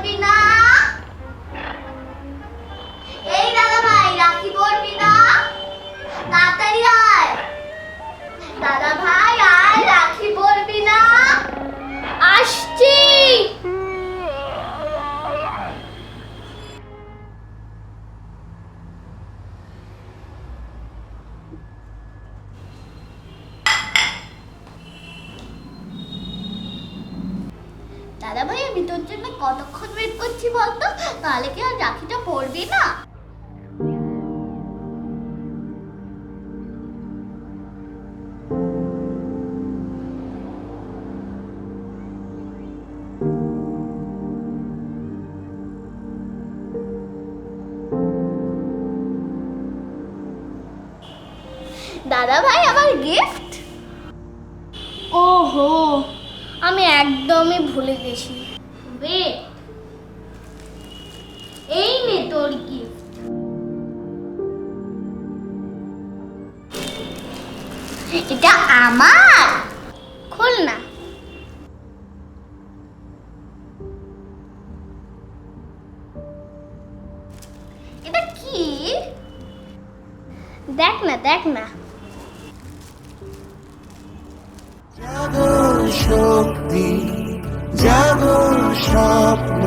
পরবি না? এই দাদা ভাই রাখি পরবি না? তাড়াতাড়ি আয়। দাদা ভাই আমি তোর জন্য কতক্ষণ ওয়েট করছি বলতো? তাহলে কি আর রাখিটা পড়বি না? দাদা ভাই আমার গিফট ওহো আমি একদমই ভুলে গেছি। বে, এই নে তোর গিফট এটা আমার? খোল না। এটা কি? দেখ না দেখ না। শক্তি জাগো স্বপ্ন,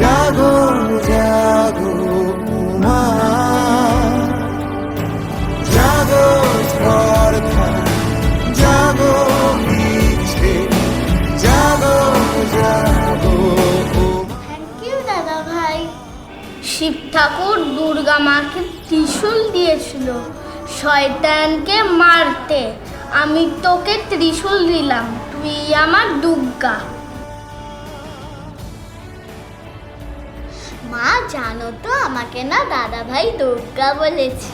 জাগো জাগো মা জাগো স্পর্ধা, জাগো ইচ্ছে জাগো জাগো শিব ঠাকুর দুর্গা মাকে ত্রিশূল দিয়েছিল, শয়তানকে মারতে। আমি তোকে ত্রিশূল দিলাম, তুই আমার দুর্গা মা, জানো তো আমাকে না দাদা ভাই দুর্গা বলেছে